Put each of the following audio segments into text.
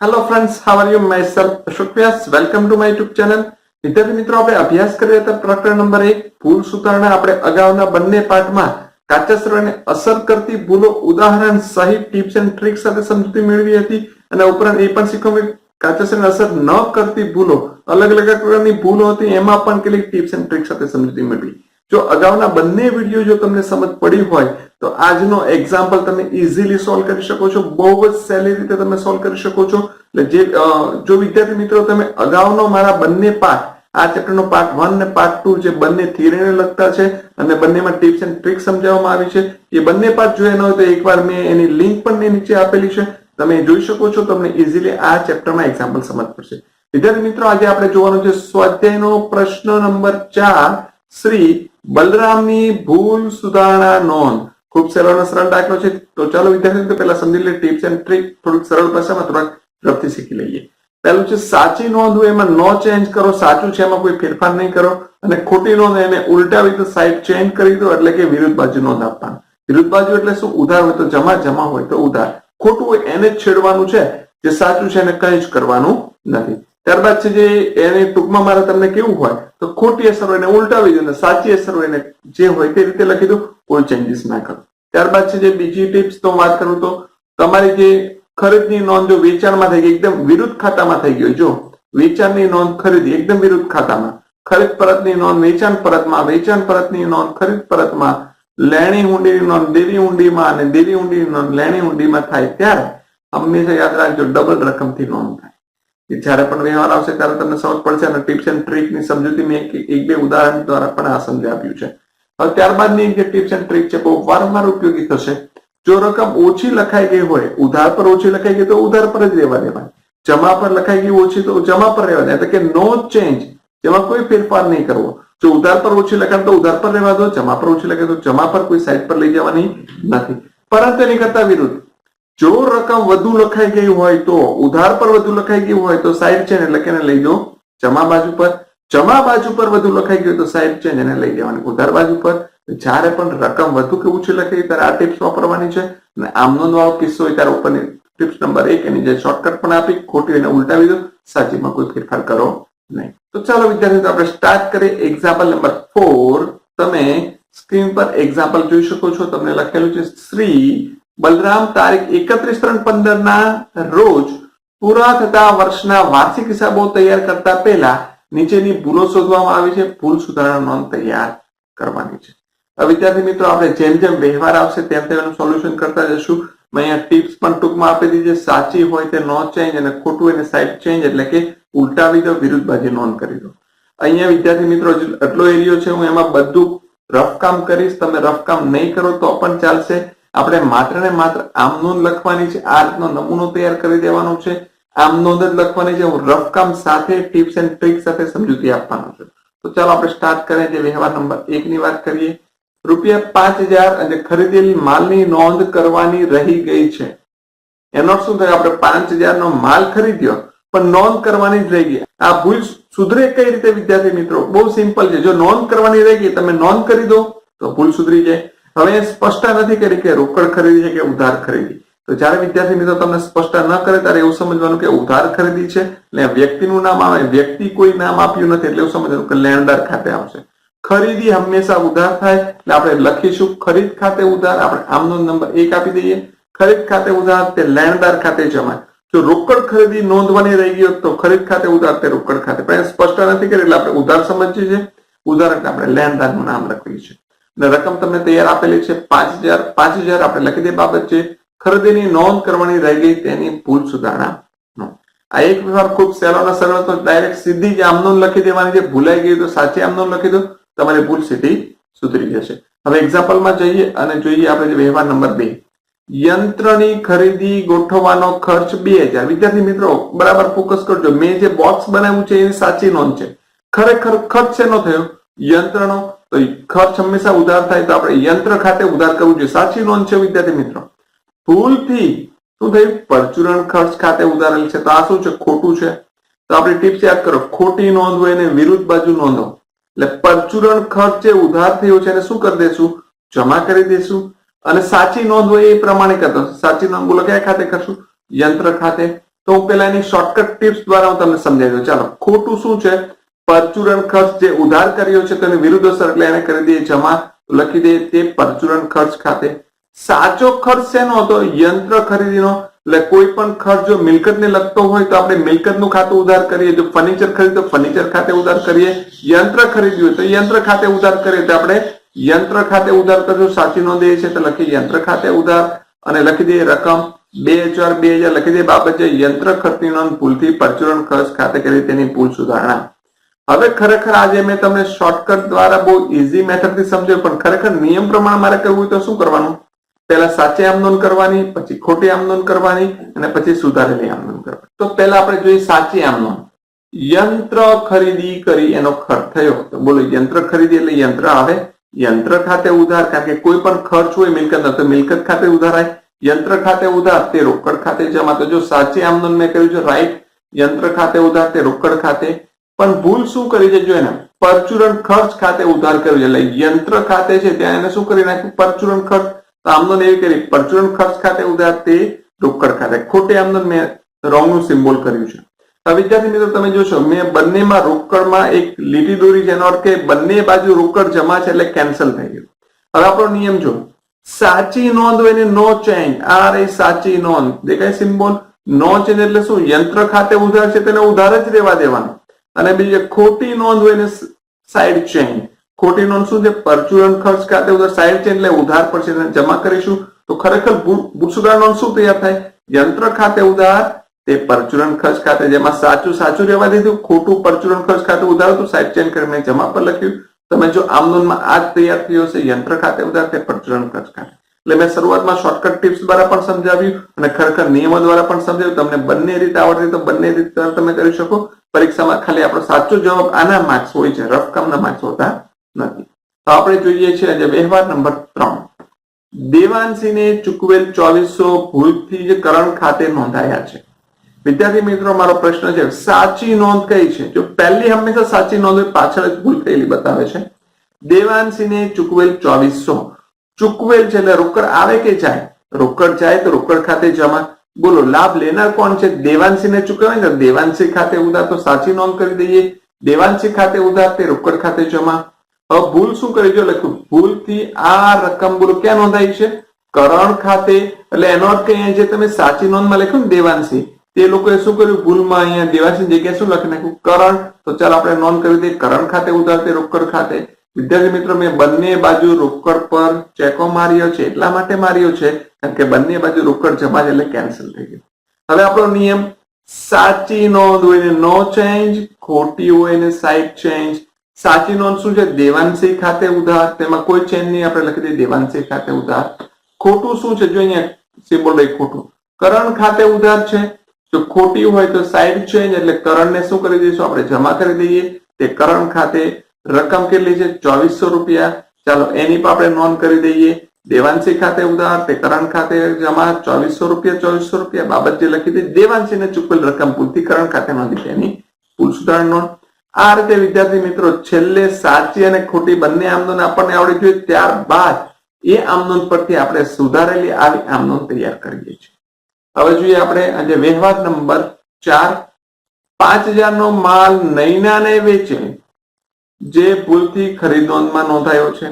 Hello friends how are you my Ashok Vyas welcome to my YouTube channel વિદ્યાર્થી મિત્રો, આપણે અભ્યાસ કર્યો હતા પ્રકરણ નંબર એક, ભૂલ સુધારણા. આપણે અગાઉના બંને પાઠમાં કાચા સર્વેને અસર કરતી ભૂલો ઉદાહરણ સહિત ટિપ્સ એન્ડ ટ્રિક્સ સાથે સમજૂતી મેળવી હતી. અને ઉપરાંત એ પણ શીખવ્યું કે કાચા અસર ન કરતી ભૂલો અલગ અલગ પ્રકારની ભૂલો હતી. એમાં પણ કેટલીક ટિપ્સ એન્ડ ટ્રિક્સ સાથે સમજૂતી મેળવી. જો અગાઉના બંને વીડિયો જો તમને સમજ પડી હોય, તો આજનો એક્ઝામ્પલ તમે ઇઝીલી સોલ્વ કરી શકો છો. બહુ જ સહેલી રીતે તમે સોલ્વ કરી શકો છો. એટલે જે જો વિદ્યાર્થી મિત્રો તમે અગાઉનો મારા બંને પાઠ આ ચેપ્ટરનો પાર્ટ વન ને પાર્ટ ટુ જે બંને થિયરીને લગતા છે અને બંનેમાં ટિપ્સ એન્ડ ટ્રિક સમજાવવામાં આવી છે, એ બંને પાઠ જોયા ન હોય તો એકવાર મેં એની લિંક પણ નીચે આપેલી છે. તમે જોઈ શકો છો, તમને ઇઝીલી આ ચેપ્ટરમાં એક્ઝામ્પલ સમજ પડશે. વિદ્યાર્થી મિત્રો, આજે આપણે જોવાનું છે સ્વાધ્યાયનો પ્રશ્ન નંબર ચાર, શ્રી બલરામની ભૂલ સુધારણા નોંધ. ખૂબ સરળ અને સરળ દાખલો છે. તો ચાલો વિદ્યાર્થી પહેલા સમજી લઈએ ટિપ્સ એન્ડ ટ્રિક. થોડુંક સરળ ભાષામાં થોડાક ઝડપથી શીખી લઈએ. પહેલું છે, સાચી નોંધ એમાં નો ચેન્જ કરો, સાચું છે એમાં કોઈ ફેરફાર નહીં કરો અને ખોટી નોંધ એને ઉલટાવી તો સાઈડ ચેન્જ કરી દો એટલે કે વિરુદ્ધ બાજુ નોંધ આપવાનું. વિરુદ્ધ બાજુ એટલે શું? ઉધાર હોય તો જમા જમા હોય તો ઉધાર. ખોટું હોય એને જ છેડવાનું છે. જે સાચું છે એને કંઈ જ કરવાનું નથી. ત્યારબાદ છે જે એને ટૂંકમાં મારે તમને કેવું હોય, તો ખોટી અસર હોય ઉલટાવી દો સાચી અસર હોય એને જે હોય તે રીતે લખી દો, કોઈ ચેન્જીસ ના કરો. ત્યારબાદ છે જે બીજી ટિપ્સ તો વાત કરું તો, તમારી જે ખરીદની નોંધ જો વેચાણમાં થઈ ગઈ, એકદમ વિરુદ્ધ ખાતામાં થઈ ગયો જો વેચાણની નોંધ ખરીદી, એકદમ વિરુદ્ધ ખાતામાં. ખરીદ પરતની નોંધ, વેચાણ પરતમાં, વેચાણ પરતની નોંધ, ખરીદ પરતમાં, લેણી હુંડીની નોંધ દેવી હુંડીમાં અને દેવી હુંડીની નોંધ, લેણી હુંડીમાં થાય ત્યારે હંમેશા યાદ રાખજો ડબલ રકમથી નોંધ થાય. જ્યારે પણ વ્યવહાર આવશે ત્યારે તમને સમજ પડશે અને ટિપ્સ એન્ડ ટ્રીકની સમજૂતી મેં એક બે ઉદાહરણ દ્વારા પણ આ સમજાવ્યું છે. હવે ત્યારબાદની જે ટિપ્સ એન્ડ ટ્રીક છે, બહુ વારંવાર ઉપયોગી થશે. જો રકમ ઓછી લખાઈ ગઈ હોય, ઉધાર પર ઓછી લખાઈ ગઈ તો ઉધાર પર જ રહેવા દેવાય. જમા પર લખાઈ ગઈ ઓછી તો જમા પર રહેવા દે કે નો ચેન્જ જેમાં કોઈ ફેરફાર નહીં કરવો. જો ઉધાર પર ઓછી લખાય તો ઉધાર પર રહેવા દો, જમા પર ઓછી લખે તો જમા પર કોઈ સાઈડ પર લઈ જવાની નથી. પરંતુ એની કરતા વિરુદ્ધ જો રકમ વધુ લખાઈ ગઈ હોય તો, ઉધાર પર વધુ લખાઈ ગયું હોય તો સાઈડ ચેન એટલે કે લઈ જાઓ જમા બાજુ પર. જમા બાજુ પર વધુ લખાઈ ગયું તો સાઈડ ચેન એને લઈ જવાની ઉધાર બાજુ પર. જ્યારે પણ રકમ વધુ કે ઓછી લખાઈ ત્યારે આ ટિપ્સ વાપરવાની છે. અને આમનો વાળો કિસ્સો હોય ત્યારે ઉપરની ટિપ્સ નંબર એક એની જે શોર્ટકટ પણ આપી, ખોટી એને ઉલટાવી દો. સાચીમાં કોઈ ફેરફાર કરો નહીં. તો ચાલો વિદ્યાર્થી આપણે સ્ટાર્ટ કરીએ. એક્ઝામ્પલ નંબર ફોર તમે સ્ક્રીન પર એક્ઝામ્પલ જોઈ શકો છો. તમને લખેલું છે શ્રી બલરામ તારીખ એકત્રીસ ત્રણ પંદર ના રોજ પૂરા થતા વર્ષના વાર્ષિક હિસાબો તૈયાર કરતા પહેલા નીચેની ભૂલો શોધવામાં આવી છે. ભૂલ સુધારણા નોંધ તૈયાર કરવાની છે. વિદ્યાર્થી મિત્રો, આપણે જેમ જેમ વ્યવહાર આવશે તેમ તેમ એનું સોલ્યુશન કરતા જશું. મેં અહીંયા ટિપ્સ પણ ટૂંકમાં આપી દીધી સાચી હોય તે નો ચેન્જ અને ખોટું એને સાઈડ ચેન્જ એટલે કે ઉલટાવી દો વિરુદ્ધ બાજુ નોંધ કરી દો અહીંયા વિદ્યાર્થી મિત્રો આટલો એરિયો છે, હું એમાં બધું રફ કામ કરીશ. તમે રફ કામ નહીં કરો તો પણ ચાલશે. આપણે માત્ર ને માત્ર આમ નોંધ લખવાની છે, આ રીતનો નમૂનો તૈયાર કરી દેવાનો છે. આમ નોંધ જ લખવાની છે રફ કામ સાથે ટિપ્સ એન્ડ ટ્રિક સાથે સમજૂતી આપવાનો છે. તો ચાલો આપણે સ્ટાર્ટ કરીએ, જે વ્યવહાર નંબર એક ની વાત કરીએ. રૂપિયા પાંચ હજાર અને ખરીદેલ માલની નોંધ કરવાની રહી ગઈ છે. એનો શું થયો? આપણે પાંચ હજાર નો માલ ખરીદ્યો, પણ નોંધ કરવાની જ રહી ગઈ. આ ભૂલ સુધરે કઈ રીતે વિદ્યાર્થી મિત્રો? બહુ સિમ્પલ છે. જો નોંધ કરવાની રહી ગઈ, તમે નોંધ કરી દો, તો ભૂલ સુધરી જાય. હવે એ નથી કરી કે રોકડ ખરીદી છે કે ઉધાર ખરીદી. તો જ્યારે વિદ્યાર્થી મિત્રો તમને સ્પષ્ટતા ન કરે ત્યારે એવું સમજવાનું કે ઉધાર ખરીદી છે એટલે વ્યક્તિનું નામ આવે. વ્યક્તિ કોઈ નામ આપ્યું નથી એટલે એવું સમજવાનું કે લેણદાર ખાતે આવશે. ખરીદી હંમેશા ઉધાર થાય એટલે આપણે લખીશું ખરીદ ખાતે ઉધાર. આપણે આમનો નંબર એક આપી દઈએ. ખરીદ ખાતે ઉધાર તે લેણદાર ખાતે જમાય જો રોકડ ખરીદી નોંધવાની રહી ગયો તો ખરીદ ખાતે ઉધાર તે રોકડ ખાતે. પણ સ્પષ્ટ નથી કરી એટલે આપણે ઉધાર સમજીએ છીએ. એટલે આપણે લેણદારનું નામ લખીએ છીએ. અને રકમ તમને તૈયાર આપેલી છે પાંચ હજાર પાંચ હજાર આપણે લખી દે બાબત છે. ખરીદીની નોંધ કરવાની રહી ગઈ તેની ભૂલ સુધારણા આ એક વ્યવહાર ખૂબ સહેલો અને સરળ તો ડાયરેક્ટ સીધી જ આમનોન લખી દેવાની છે. ભૂલાઈ ગઈ તો સાચી આમનોન લખી દો, તમારી ભૂલ સીધી સુધરી જશે. હવે એક્ઝામ્પલમાં જઈએ અને જોઈએ આપણે જે વ્યવહાર નંબર બે. યંત્રની ખરીદી ગોઠવવાનો ખર્ચ બે હજાર. વિદ્યાર્થી મિત્રો, બરાબર ફોકસ કરજો. મેં જે બોક્સ બનાવ્યું છે, એની સાચી નોંધ છે. ખરેખર ખર્ચ શેનો થયો? યંત્રનો. તો ખર્ચ હંમેશા ઉધાર થાય તો આપણે યંત્ર ખાતે ઉધાર કરવું જોઈએ. સાચી નોંધ છે વિદ્યાર્થી મિત્રો? ભૂલથી શું થયું? પરચુરણ ખર્ચ ખાતે ઉધારેલ છે. તો આ શું છે? ખોટું છે. તો આપણે ટિપ્સ યાદ કરો. ખોટી નોંધ હોય એને વિરુદ્ધ બાજુ નોંધો. એટલે પરચુરણ ખર્ચ જે ઉધાર થયો છે એને શું કરી દેશું? જમા કરી દેશું. અને સાચી નોંધ હોય એ પ્રમાણે કરતો સાચી નોંધ બોલો કયા ખાતે કરશું? યંત્ર ખાતે. તો હું પેલા એની શોર્ટકટ ટિપ્સ દ્વારા હું તમને સમજાવી દઉં. ચાલો. ખોટું શું છે? પરચુરણ ખર્ચ જે ઉધાર કર્યો છે તેની વિરુદ્ધ અસર એટલે એને કરી દઈએ જમા લખી દઈએ તે પરચુરણ ખર્ચ ખાતે સાચો ખર્ચ શેનો હતો? યંત્ર ખરીદીનો. એટલે કોઈ પણ ખર્ચ જો મિલકતને લગતો હોય તો આપણે મિલકતનું ખાતું ઉધાર કરીએ. જો ફર્નિચર ખરીદ તો ફર્નિચર ખાતે ઉધાર કરીએ. યંત્ર ખરીદ્યું હોય તો યંત્ર ખાતે ઉધાર કરીએ. તો આપણે યંત્ર ખાતે ઉધાર કરજો. સાચી નોંધ એ છે તો લખીએ યંત્ર ખાતે ઉધાર અને લખી દઈએ રકમ બે હજાર બે હજાર. લખી દઈએ બાબત છે યંત્ર ખર્ચની નોંધ ભૂલથી પરચુરણ ખર્ચ ખાતે કરી તેની ભૂલ સુધારણા. હવે ખરેખર આજે મેં તમને શોર્ટકટ દ્વારા બહુ ઇઝી મેથડથી સમજાવ્યું, પણ ખરેખર નિયમ પ્રમાણે મારે કરવું તો શું કરવાનું? પહેલા સાચી આમદોન કરવાની, પછી ખોટી આમદોન કરવાની, અને પછી સુધારેલી આમદોન કરવાની. તો પહેલા આપણે જોઈએ સાચી આમદોન યંત્ર ખરીદી કરી એનો ખર્ચ થયો તો બોલો, યંત્ર ખરીદી એટલે યંત્ર આવે? યંત્ર ખાતે ઉધાર, કારણ કે કોઈ પણ ખર્ચ હોય મિલકત તો મિલકત ખાતે ઉધાર આવે. યંત્ર ખાતે ઉધાર, તે રોકડ ખાતે. જમા તો જો સાચી આમદન મેં કહ્યું છે રાઈટ યંત્ર ખાતે ઉધાર, તે રોકડ ખાતે. પણ ભૂલ શું કરી છે જો એને? પરચુરણ ખર્ચ ખાતે ઉધાર કર્યો એટલે યંત્ર ખાતે છે ત્યાં એને શું કરી નાખ્યું? પરચુરણ ખર્ચ. તો આમનોંધ એવી કરી, પરચુરણ ખર્ચ ખાતે ઉધાર તે રોકડ ખાતે. ખોટી આમનોંધ મેં રોંગનું સિમ્બોલ કર્યું છે. વિદ્યાર્થી મિત્રો, તમે જોશો, મેં બંનેમાં રોકડમાં એક લીટી દોરી છે એનો અર્થ કે બંને બાજુ રોકડ જમા છે એટલે કેન્સલ થઈ ગયું. હવે આપણો નિયમ જો, સાચી નોંધ હોય ને નો ચેન્જ આ રહી સાચી નોંધ. દેખાય સિમ્બોલ નો ચેન્જ એટલે શું? યંત્ર ખાતે ઉધાર છે, તેને ઉધાર જ રહેવા દેવાનું. અને બીજી ખોટી નોંધ હોય ને સાઈડ ચેઇન ખોટી નોંધ શું છે? પરચુરણ ખર્ચ ખાતે ઉધાર સાઇડ ચેઇન એટલે ઉધાર પર છે જમા કરીશું. તો ખરેખર ભૂ નોંધ શું તૈયાર થાય? યંત્ર ખાતે ઉધાર, તે પરચુરણ ખર્ચ ખાતે. જેમાં સાચું સાચું રહેવા દીધું, ખોટું પરચુરણ ખર્ચ ખાતે ઉધાર તો સાઈડ ચેન્જ કરીને જમા પર લખ્યું. તમે જો આમ નોંધમાં આ જ તૈયાર થયો છે યંત્ર ખાતે ઉધાર, તે પરચુરણ ખર્ચ ખાતે. એટલે મેં શરૂઆતમાં શોર્ટકટ ટિપ્સ દ્વારા પણ સમજાવ્યું અને ખરેખર નિયમો દ્વારા પણ સમજાવ્યું. તમને બંને રીતે આવડતી તો બંને રીતે તમે કરી શકો. પરીક્ષામાં ખાલી આપણો સાચો જવાબ આના માર્ક્સ હોય છે. રફ કામના માર્ક્સ હોતા નથી. તો આપણે જોઈએ છીએ આજે વ્યવહાર નંબર ત્રણ. દેવાંશીને ચૂકવેલ ચોવીસો ભૂલથી જ કરણ ખાતે નોંધાયા છે. વિદ્યાર્થી મિત્રો, મારો પ્રશ્ન છે, સાચી નોંધ કઈ છે? જો પહેલી હંમેશા સાચી નોંધ પાછળ જ ભૂલ થયેલી બતાવે છે. દેવાંશીને ચૂકવેલ ચોવીસો. ચૂકવેલ છે એટલે રોકડ આવે કે જાય? રોકડ જાય તો રોકડ ખાતે જમા. બોલો, લાભ લેનાર કોણ છે? દેવાંશીને ચૂકવાય ને દેવાંશી ખાતે ઉધાર તો સાચી નોંધ કરી દઈએ. દેવાંશી ખાતે ઉધાર તે રોકડ ખાતે જમા. હવે ભૂલ શું કરી? જો લખ્યું ભૂલથી આ રકમ બોલો, ક્યાં નોંધાઈ છે? કરણ ખાતે. એટલે એનો અર્થ કે જે તમે સાચી નોંધમાં લખ્યું ને દેવાંશી. તે લોકોએ શું કર્યું? ભૂલમાં અહીંયા દેવાંશી જગ્યાએ શું લખી નાખ્યું? કરણ. તો ચાલો આપણે નોંધ કરી દઈએ. કરણ ખાતે ઉધાર તે રોકડ ખાતે. વિદ્યાર્થી મિત્રો, મેં બંને બાજુ રોકડ પર ચેકો માર્યો છે. એટલા માટે માર્યો છે કારણ કે બંને બાજુ રોકડ જમા એટલે કેન્સલ થઈ ગયું. હવે આપણો નિયમ, સાચી નોંધ હોય નો ચેન્જ ખોટી હોય ને સાઈડ ચેન્જ સાચી નોંધ શું છે? દેવાંશી ખાતે ઉધાર. તેમાં કોઈ ચેન્જ નહીં, આપણે લખી દઈએ દેવાંશી ખાતે ઉધાર. ખોટું શું છે? જો અહીંયા સિમ્બોલ રહી ખોટું. કરણ ખાતે ઉધાર છે. જો ખોટી હોય તો સાઈડ ચેન્જ એટલે કરણને શું કરી દઈશું? આપણે જમા કરી દઈએ. તે કરણ ખાતે રકમ કેટલી છે? ચોવીસો રૂપિયા. ચાલો, એની પણ આપણે નોંધ કરી દઈએ. દેવાંશી ખાતે ઉધાર તે કરણ ખાતે જમા ચોવીસો રૂપિયા ચોવીસો રૂપિયા બાબત જે લખી હતી, દેવાંશીને ચૂકવેલ રકમ પૂરતી કરણ ખાતે નોંધી તેની ભૂલ સુધારણ નોંધ. આ રીતે વિદ્યાર્થી મિત્રો, છેલ્લે સાચી અને ખોટી બંને આમનોંધ આપણને આવડી જોઈએ. ત્યારબાદ એ આમનોંધ પરથી આપણે સુધારેલી આવી આમનોંધ તૈયાર કરીએ છીએ. હવે જોઈએ આપણે આજે વ્યવહાર નંબર ચાર. પાંચ હજારનો માલ નૈનાને વેચે. જે ભૂલથી નોંધમાં નોંધાયો છે.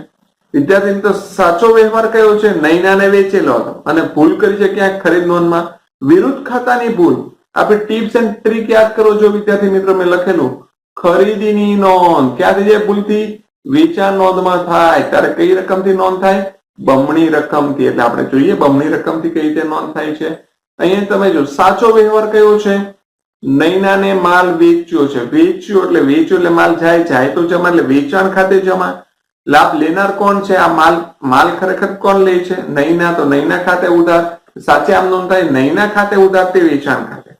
વિદ્યાર્થી મિત્રો, સાચો વ્યવહાર કયો છે? નૈનાને વેચેલો હતો. અને ભૂલ કરી છે ક્યાંક ખરીદ નોંધમાં વિરુદ્ધ ખાતાની ભૂલ. આપણે ટિપ્સ એન્ડ ટ્રીક યાદ કરો જો વિદ્યાર્થી મિત્રો મેં લખેલું, ખરીદીની નોંધ. ક્યાંથી જે ભૂલથી વેચાણ નોંધમાં થાય? ત્યારે કઈ રકમથી નોંધ થાય? બમણી રકમથી. એટલે આપણે જોઈએ બમણી રકમથી કઈ રીતે નોંધ થાય છે. અહીંયા તમે જો, સાચો વ્યવહાર કયો છે? નૈનાને માલ વેચ્યો છે. વેચ્યો એટલે વેચ્યો એટલે માલ જાય જાય તો જમા એટલે વેચાણ ખાતે જમા. લાભ લેનાર કોણ છે? આ માલ માલ ખરેખર કોણ લે છે? નૈના. તો નૈના ખાતે ઉધાર. સાચે આમ નોંધ થાય નૈના ખાતે ઉધાર તે વેચાણ ખાતે.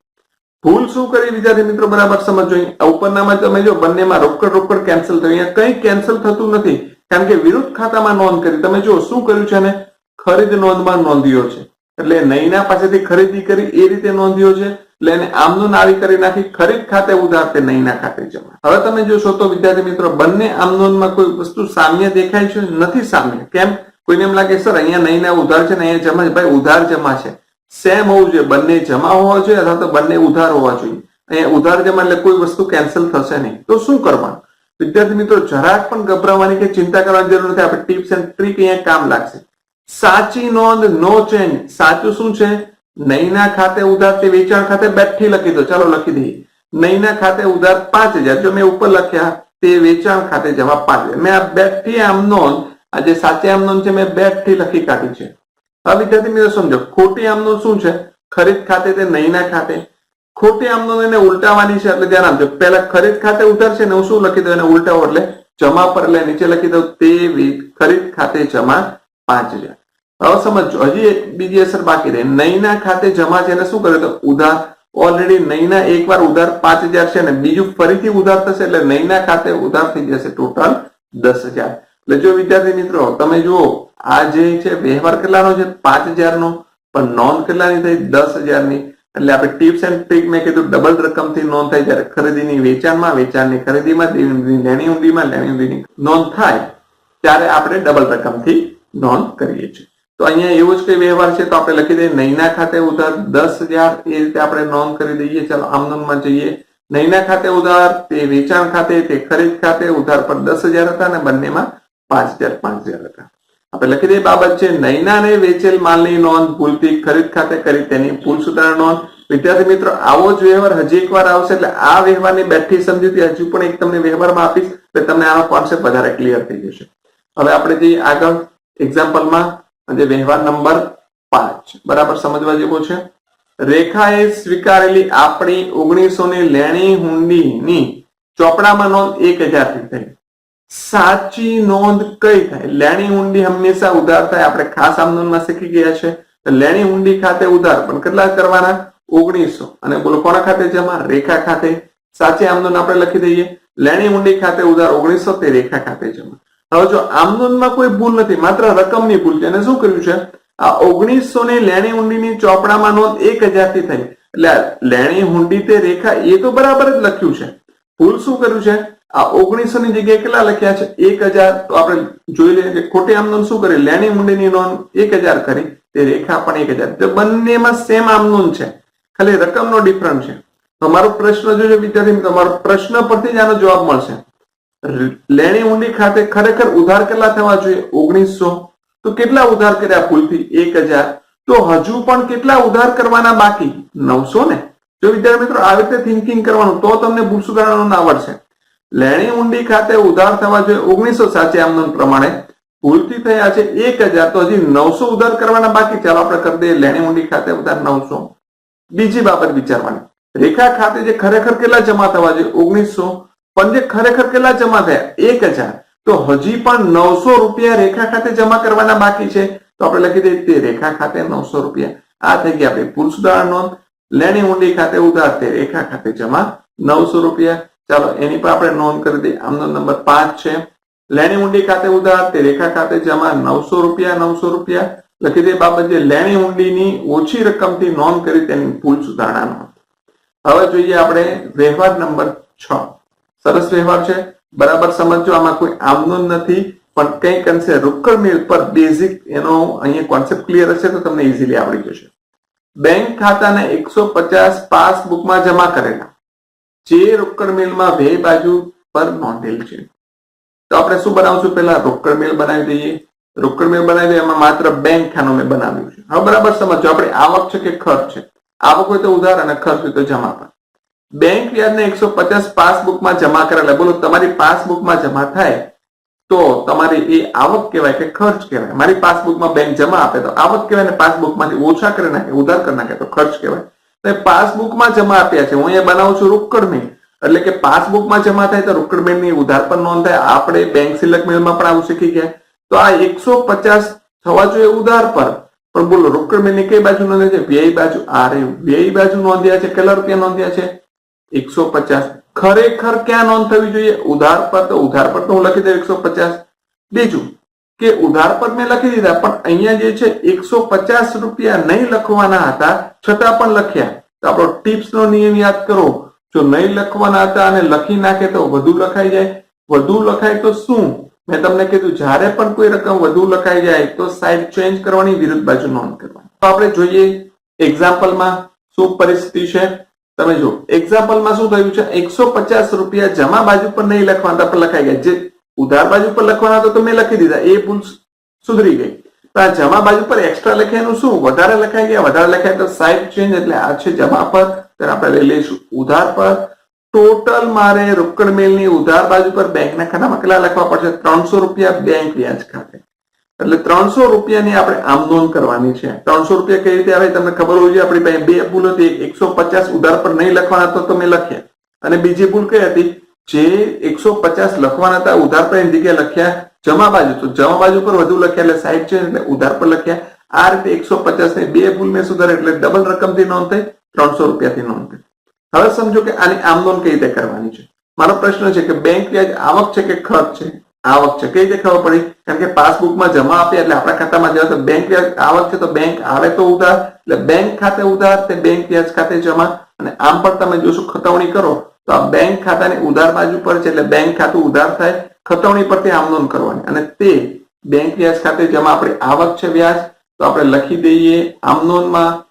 ભૂલ શું કરી? વિદ્યાર્થી મિત્રો, બરાબર સમજો. અહીં ઉપરનામાં તમે જો બંનેમાં રોકડ રોકડ કેન્સલ થયું. અહીંયા કંઈ કેન્સલ થતું નથી. કારણ કે વિરુદ્ધ ખાતામાં નોંધ કરી. તમે જો શું કર્યું છે ને ખરીદ નોંધમાં નોંધ્યો છે. એટલે નૈના પાસેથી ખરીદી કરી એ રીતે નોંધ્યો છે. એટલે એને આમનું નાવી કરી નાખી, ખરીદ ખાતે ઉધાર તે નૈના ખાતે જમા. હવે તમે જોશો તો વિદ્યાર્થી મિત્રો, બંને આમનોનમાં કોઈ વસ્તુ સામ્ય દેખાય છે, નથી સામ્ય. કેમ? કોઈને એમ લાગે, સર, અહીંયા નહીં ઉધાર છે ને અહીંયા જમા છે. ભાઈ, ઉધાર જમા છે. સેમ હોવું જોઈએ. બંને જમા હોવા જોઈએ અથવા તો બંને ઉધાર હોવા જોઈએ. અહીંયા ઉધાર જમા એટલે કોઈ વસ્તુ કેન્સલ થશે નહીં. તો શું કરવાનું? વિદ્યાર્થી મિત્રો, જરાક પણ ગભરાવાની કે ચિંતા કરવાની જરૂર નથી. આપણે ટિપ્સ એન્ડ ટ્રીક અહીંયા કામ લાગશે. સાચી નોંધ નો ચેન્જ સાચું શું છે? નહીના ખાતે ઉધાર તે વેચાણ ખાતે બેઠી લખી દો. ચાલો લખી દઈએ. નૈના ખાતે ઉધાર પાંચ હજાર. જો મેં ઉપર લખ્યા તે વેચાણ ખાતે જમા પાંચ મેં આ બેઠી આમનોન આ જે સાચી આમનોન છે, મેં બેઠી લખી કાઢી છે. હવે વિદ્યાર્થી મિત્રો, સમજો. ખોટી આમનોન શું છે? ખરીદ ખાતે તે નૈના ખાતે. ખોટી આમનોન એને ઉલટાવાની છે, એટલે ધ્યાન આપજો. પહેલા ખરીદ ખાતે ઉધાર છે ને હું શું લખી દઉં? એને ઉલટાવો, એટલે જમા પર એટલે નીચે લખી દઉં. તે ખરીદ ખાતે જમા પાંચ હજાર. હવે સમજો હજી એક બીજી અસર બાકી રહી. નૈના ખાતે જમા છે એને શું કર્યું તો ઉધાર ઓલરેડી નૈના એકવાર ઉધાર પાંચ હજાર છે ને બીજું ફરીથી ઉધાર થશે એટલે નૈના ખાતે ઉધાર થઈ જશે ટોટલ દસ હજાર. એટલે જો વિદ્યાર્થી મિત્રો, તમે જુઓ, આ જે છે વ્યવહાર કેટલાનો છે પાંચ હજારનો, પણ નોંધ કેટલાની થઈ દસ હજારની. એટલે આપણે ટિપ્સ એન્ડ ટ્રીક મેં કીધું, ડબલ રકમથી નોંધ થાય જ્યારે ખરીદીની વેચાણમાં, વેચાણની ખરીદીમાં લેણી ઊંડીમાં, લેણી ઊંડીની નોંધ થાય ત્યારે આપણે ડબલ રકમથી નોંધ કરીએ છીએ. તો અહીંયા એવો જ કઈ વ્યવહાર છે? તો આપણે લખી દઈએ, નૈના ખાતે ઉધાર દસ હજાર એ રીતે આપણે નોંધ કરી દઈએ. ચાલો, આમ નોંધમાં જઈએ. નૈના ખાતે ઉધાર, તે વેચાણ ખાતે, તે ખરીદ ખાતે ઉધાર પર દસ હજાર હતા અને બંનેમાં પાંચ હજાર પાંચ હજાર હતા. આપણે લખી દઈએ બાબત છે, નૈનાને વેચેલ માલની નોંધ ભૂલથી ખરીદ ખાતે કરી, તેની ભૂલ સુધારણા નોંધ. વિદ્યાર્થી મિત્રો, આવો જ વ્યવહાર હજી એક વાર આવશે, એટલે આ વ્યવહારની બેઠી સમજૂતી હજુ પણ એક તમને વ્યવહારમાં આપીશ, એટલે તમને આનો કોન્સેપ્ટ વધારે ક્લિયર થઈ જશે. હવે આપણે જઈએ આગળ એક્ઝામ્પલમાં જે વ્યવહાર નંબર પાંચ. બરાબર સમજવા જેવો છે? રેખાએ સ્વીકારેલી આપણી ઓગણીસો ની લેણી હુંડીની ચોપડામાં નોંધ એક હજારથી થઈ. સાચી નોંધ કઈ થાય? લેણી ઊંડી હંમેશા ઉધાર થાય. આપણે ખાસ આમદનમાં શીખી ગયા છે. લેણી ઊંડી ખાતે ઉધાર. પણ કેટલા કરવાના? ઓગણીસો. અને બોલો, કોના ખાતે જમા રેખા ખાતે. સાચી આમદન આપણે લખી દઈએ. લેણી ઊંડી ખાતે ઉધાર ઓગણીસો તે રેખા ખાતે જમા હવે જો આમનોંધમાં કોઈ ભૂલ નથી, માત્ર રકમની ભૂલ છે. એને શું કર્યું છે? આ ઓગણીસો ની લેણી ઊંડીની ચોપડામાં નોંધ એક હજારથી થઈ. એટલે લેણી હુંડી તે રેખા, એ તો બરાબર જ લખ્યું છે. ભૂલ શું કર્યું છે? આ ઓગણીસો ની જગ્યાએ કેટલા લખ્યા છે? એક હજાર. તો આપણે જોઈ લઈએ કે ખોટી આમનોંધ શું કરી? લેણી મુંડીની નોંધ એક હજાર કરી. તે રેખા પણ એક હજાર. બંનેમાં સેમ આમનોન છે. ખાલી રકમનો ડિફરન્ટ છે. તમારો પ્રશ્ન જો વિદ્યાર્થી, તમારો પ્રશ્ન પરથી જ આનો જવાબ મળશે. લેણી ઊંડી ખાતે ખરેખર ઉધાર કેટલા થવા જોઈએ? ઓગણીસો. તો કેટલા ઉધાર કર્યા ભૂલથી એક હજાર. તો હજુ પણ કેટલા ઉધાર કરવાના બાકી? નવસો ને? જો વિદ્યાર્થી મિત્રો, આવી રીતે થિંકિંગ કરવાનું, તો તમને ભૂલ સુધારવાનું આવડશે લેણી ઊંડી ખાતે ઉધાર થવા જોઈએ? ઓગણીસો સાચી આમદન પ્રમાણે. ભૂલથી થયા છે એક હજાર. તો હજી નવસો ઉધાર કરવાના બાકી. ચાલો આપણે કરી દઈએ. લેણી ઊંડી ખાતે ઉધાર નવસો. બીજી બાબત વિચારવાની. રેખા ખાતે જે ખરેખર કેટલા જમા થવા જોઈએ? ઓગણીસો. પણ જે ખરેખર કેટલા જમા થયા? એક હજાર. તો હજી પણ નવસો રૂપિયા રેખા ખાતે જમા કરવાના બાકી છે. તો આપણે લખી દઈએ તે રેખા ખાતે નવસો રૂપિયા. આ થઈ ગયા આપણે પુરુષ ઉદાહરણ નોંધ. લેણી ઊંડી ખાતે ઉધાર તે રેખા ખાતે જમા નવસો રૂપિયા. ચાલો, એની પર આપણે નોંધ કરી દઈએ. આમનો નંબર પાંચ છે. લેણી ઊંડી ખાતે ઉધાર તે રેખા ખાતે જમા નવસો રૂપિયા નવસો રૂપિયા. લખી દે બાબત જે લેણી ઊંડીની ઓછી રકમથી નોંધ કરી તેની ભૂલ સુધારણા નોંધ. હવે જોઈએ આપણે વ્યવહાર નંબર છ. સરસ વ્યવહાર છે. બરાબર સમજો આમાં કોઈ આમનું નથી, પણ કંઈક અંશે રોકડ મેળ પર બેઝિક એનો અહીંયા કોન્સેપ્ટ ક્લિયર હશે તો તમને ઇઝીલી આવડી જશે. બેંક ખાતાના એકસો પચાસ પાસબુકમાં જમા કરેલા. જે રોકડ મેલમાં બે બાજુ પર નોંધેલ છે. તો આપણે શું બનાવશું? પહેલા રોકડ મેલ બનાવી દઈએ. રોકડ મેલ બનાવી દઈએ, એમાં માત્ર બેંક ખાનું મેં બનાવ્યું છે. હવે બરાબર સમજો આપણે આવક છે કે ખર્ચ છે? આવક હોય તો ઉધાર અને ખર્ચ હોય તો જમા પર બેંક વ્યાજને એકસો પચાસ પાસબુકમાં જમા કરેલા બોલો, તમારી પાસબુકમાં જમા થાય તો તમારી એ આવક કહેવાય કે ખર્ચ કહેવાય. મારી પાસબુકમાં બેંક જમા આપે તો આવક કહેવાય ને પાસબુકમાંથી ઓછા કરી નાખે, ઉધાર કરી નાખે તો ખર્ચ કહેવાય. તો પાસબુકમાં જમા આપ્યા છે. હું અહીંયા બનાવું છું રોકડ મેળ એટલે કે પાસબુકમાં જમા થાય તો રોકડ મેળની ઉધાર પર નોંધ થાય. આપણે બેંક સિલક મેલમાં પણ આવું શીખી ગયા. તો આ એકસો પચાસ થવા જોઈએ ઉધાર પર. પણ બોલો રોકડ મેળની કઈ બાજુ નોંધે છે? વ્યય બાજુ આ રે વ્યય બાજુ નોંધ્યા છે, કેટલા રૂપિયા નોંધ્યા છે? એકસો પચાસ. ખરેખર ક્યાં નોંધ થવી જોઈએ? ઉધાર પર તો, ઉધાર પર તો હું લખી દઉં એકસો પચાસ. બીજું કે ઉધાર પર મેં લખી દીધા, પણ અહીંયા જે છે એકસો પચાસ રૂપિયા નહીં લખવાના હતા, છતાં પણ લખ્યા. તો આપણો ટિપ્સ નો નિયમ યાદ કરો. જો નહીં લખવાના હતા અને લખી નાખે તો વધુ લખાઈ જાય. વધુ લખાય તો શું? મેં તમને કીધું, જ્યારે પણ કોઈ રકમ વધુ લખાઈ જાય, તો સાઈડ ચેન્જ કરવાની વિરુદ્ધ બાજુ નોંધ કરવાની. તો આપણે જોઈએ એક્ઝામ્પલમાં શું પરિસ્થિતિ છે? તમે જો એક્ઝામ્પલમાં શું થયું છે? એકસો પચાસ રૂપિયા જમા બાજુ પર નહીં લખવાના પણ લખાઈ ગયા. જે ઉધાર બાજુ પર લખવાના તો મેં લખી દીધા. એ ભૂલ સુધરી ગઈ. તો આ જમા બાજુ પર એક્સ્ટ્રા લખાયનું શું? વધારે લખાઈ ગયા. વધારે લખાય તો સાઈડ ચેન્જ એટલે આ છે જમા પર ત્યારે આપણે લઈ લઈશું. ઉધાર પર ટોટલ મારે રોકડ મેલની ઉધાર બાજુ પર બેંકના ખાતામાં કેટલા લખવા પડશે? ત્રણસો રૂપિયા બેંક વ્યાજ ખાતે. એટલે ત્રણસો રૂપિયાની આપણે આમ નોંધ કરવાની છે. ત્રણસો રૂપિયા કઈ રીતે આવે તમને ખબર હોવી જોઈએ. આપણી પાસે બે ભૂલ હતી એકસો પચાસ ઉધાર પર નહીં લખવાના તો તમે લખ્યા. અને બીજી ભૂલ કઈ હતી? જે એકસો પચાસ લખવાના હતા, ઉધાર પર એની જગ્યાએ લખ્યા જમા બાજુ. તો જમા બાજુ પર વધુ લખ્યા એટલે સાઈડ છે, એટલે ઉધાર પર લખ્યા. આ રીતે એકસો પચાસ ને બે ભૂલ મેં સુધારે એટલે ડબલ રકમથી નોંધ થઈ, ત્રણસો રૂપિયાથી નોંધ થઈ. હવે સમજો કે આની આમ નોંધ કઈ રીતે કરવાની છે? મારો પ્રશ્ન છે કે બેંક વ્યાજ આવક છે કે ખર્ચ છે? આવક છે કઈ રીતે ખબર પડી? કારણ કે પાસબુકમાં જમા આપે એટલે આપણા ખાતામાં જવા તો બેંક વ્યાજ આવક છે તો બેંક આવે તો ઉધાર, એટલે બેંક ખાતે ઉધાર તે બેંક વ્યાજ ખાતે જમા. અને આમ પણ તમે જોશો, ખતવણી કરો, તો આ બેંક ખાતાની ઉધાર બાજુ પર છે એટલે બેંક ખાતું ઉધાર થાય, ખતવણી પરથી આમ નોંધ કરવાની. અને તે બેંક વ્યાજ ખાતે જમા આપણી આવક છે વ્યાજ, તો આપણે લખી દઈએ આમ નોંધમાં.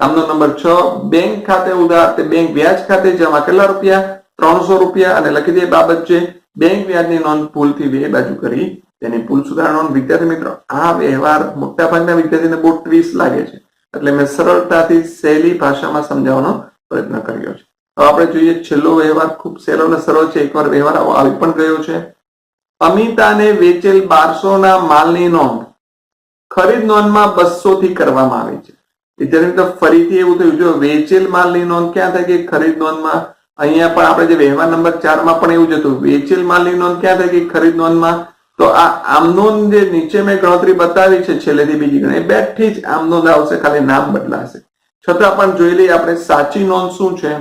આમનો નંબર છ બેંક ખાતે ઉધાર, તે બેંક વ્યાજ ખાતે જમા કેટલા રૂપિયા? ત્રણસો રૂપિયા. અને લખી દઈએ બાબત છે બેંક વ્યાજની નોંધ પુલથી બે બાજુ કરી તેની પુલ સુધારણા નોંધ વિદ્યાર્થી મિત્રો, આ વ્યવહાર મોટા ભાગના વિદ્યાર્થીને બહુ ટ્વીસ લાગે છે. એટલે મેં સરળતાથી સહેલી ભાષામાં સમજાવવાનો પ્રયત્ન કર્યો છે. હવે આપણે જોઈએ છેલ્લો વ્યવહાર, ખૂબ સહેલો અને સરળ છે. એકવાર વ્યવહાર આવો પણ ગયો છે. અમિતાને વેચેલ બારસો ના માલની નોંધ ખરીદ નોંધમાં બસો થી કરવામાં આવે છે. વિદ્યાર્થી મિત્રો, ફરીથી એવું થયું. જો વેચેલ માલની નોંધ ક્યાં થાય કે ખરીદ નોંધમાં અહીંયા પણ આપણે જે વ્યવહાર નંબર ચારમાં પણ એવું જ હતું, વેચેલ માલની નોંધ ક્યાં થાય કે ખરીદ નોંધમાં? તો આ આમ નોંધ જે નીચે મેં ગણતરી બતાવી છે છેલ્લેથી બીજી ગણી બેઠી જ આમ નોંધ આવશે, ખાલી નામ બદલાશે. છતાં પણ જોઈ લઈએ આપણે સાચી નોંધ શું છે?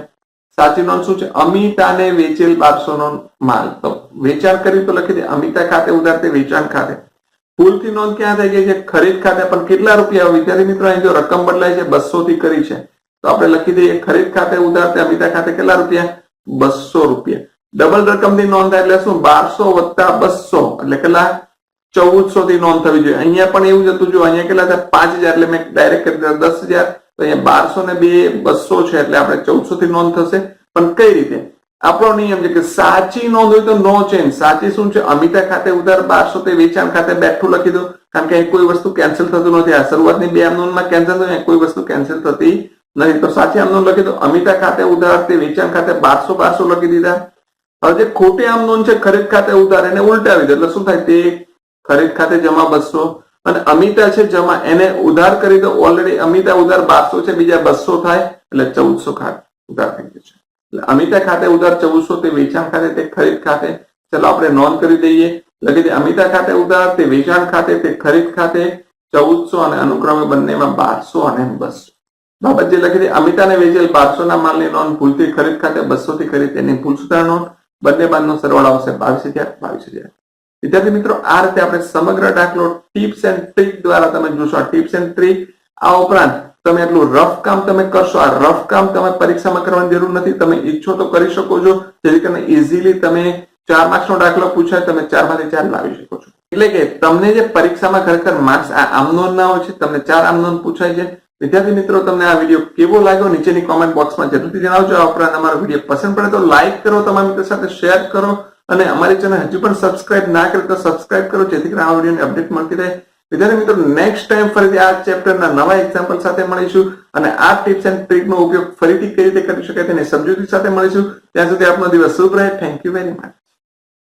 સાચી નોંધ શું છે? અમિતાને વેચેલ બારસો નો માલ. તો વેચાણ કર્યું તો લખી દે, અમિતા ખાતે ઉધારતે વેચાણ ખાતે. ભૂલથી નોંધ ક્યાં થઈ ગઈ છે? ખરીદ ખાતે પણ કેટલા રૂપિયા? વિદ્યાર્થી મિત્રો, અહીં જો રકમ બદલાય છે બસો થી કરી છે. તો આપણે લખી દઈએ, ખરીદ ખાતે ઉધાર અમિતા ખાતે કેટલા રૂપિયા? બસો રૂપિયા. ડબલ રકમની નોંધ એટલે શું? બારસો વત્તા બસો. એટલે કેટલા? ચૌદસો થી નોંધ થવી જોઈએ. અહીંયા પણ એવું જ હતું, જો અહીંયા કેટલા થાય? પાંચ હજાર. એટલે મેં ડાયરેક્ટ કરી દીધા દસ હજાર. તો અહીંયા બારસો ને બે બસો છે, એટલે આપણે ચૌદસો થી નોંધ થશે. પણ કઈ રીતે? આપણો નિયમ છે કે સાચી નોંધ હોય તો નો ચેન્જ સાચી શું છે? અમિતા ખાતે ઉધાર, બારસો તે વેચાણ ખાતે બેઠું લખી દો. કારણ કે કોઈ વસ્તુ કેન્સલ થતું નથી. આ શરૂઆતની બે નોંધમાં કેન્સલ થયું કોઈ વસ્તુ કેન્સલ થતી નથી તો સાચી આમનો લખી દો. અમિતા ખાતે ઉધાર તે વેચાણ ખાતે બારસો બારસો લખી દીધા. હવે જે ખોટી આમનોંધ છે, ખરીદ ખાતે ઉધાર એને ઉલટાવી દે. એટલે શું થાય? તે ખરીદ ખાતે જમા બસો. અને અમિતા છે, જમા એને ઉધાર કરી દો. ઓલરેડી અમિતા ઉધાર બારસો છે, બીજા બસો થાય. એટલે ચૌદસો ખાતે ઉધાર થઈ ગયું છે એટલે અમિતા ખાતે ઉધાર ચૌદસો, તે વેચાણ ખાતે, તે ખરીદ ખાતે. ચલો, આપણે નોંધ કરી દઈએ. લખી દઈએ અમિતા ખાતે ઉધાર, તે વેચાણ ખાતે, તે ખરીદ ખાતે ચૌદસો અને અનુક્રમે બંનેમાં બારસો અને બસો. બાબત જે લખી અમિતાને વેચેલ બારસો ના માલની નોંધ ભૂલથી ખરીદ ખાતે બસો થી ખરીદ તેની ભૂલ સુધાર નોંધ બંને બાદનો સરવાળો આવશે બાવીસ હજાર બાવીસ હજાર. વિદ્યાર્થી મિત્રો, આ રીતે આપણે સમગ્ર દાખલો ટિપ્સ એન્ડ ટ્રીક દ્વારા તમે જોશો. આ ટિપ્સ એન્ડ ટ્રીક આ ઉપરાંત તમે એટલું રફ કામ તમે કરશો, આ રફ કામ તમે પરીક્ષામાં કરવાની જરૂર નથી. તમે ઈચ્છો તો કરી શકો છો. જેથી કરીને ઇઝીલી તમે ચાર માર્ક્સ નો દાખલો પૂછાય, તમે ચારમાંથી ચાર લાવી શકો છો. એટલે કે તમને જે પરીક્ષામાં ખરેખર માર્ક્સ આ આમનોંધ ના હોય છે, તમને ચાર આમનોન પૂછાય છે વિદ્યાર્થી મિત્રો, તમને આ વીડિયો કેવો લાગ્યો નીચેની કોમેન્ટ બોક્સમાં જરૂરથી જણાવજો. આ ઉપરાંત અમારો વીડિયો પસંદ પડે તો લાઈક કરો, તમારા મિત્રો સાથે શેર કરો અને અમારી ચેનલ હજુ પણ સબસ્ક્રાઇબ ના કરે તો સબસ્ક્રાઇબ કરો, જેથી કરીને આ વિડીયોની અપડેટ મળતી રહે. વિદ્યાર્થી મિત્રો નેક્સ્ટ ટાઈમ ફરીથી આ ચેપ્ટરના નવા એક્ઝામ્પલ સાથે મળીશું અને આ ટિપ્સ એન્ડ ટ્રીકનો ઉપયોગ ફરીથી કઈ રીતે કરી શકાય તેની સમજૂતી સાથે મળીશું. ત્યાં સુધી આપનો દિવસ શુભ રહે. Thank you very much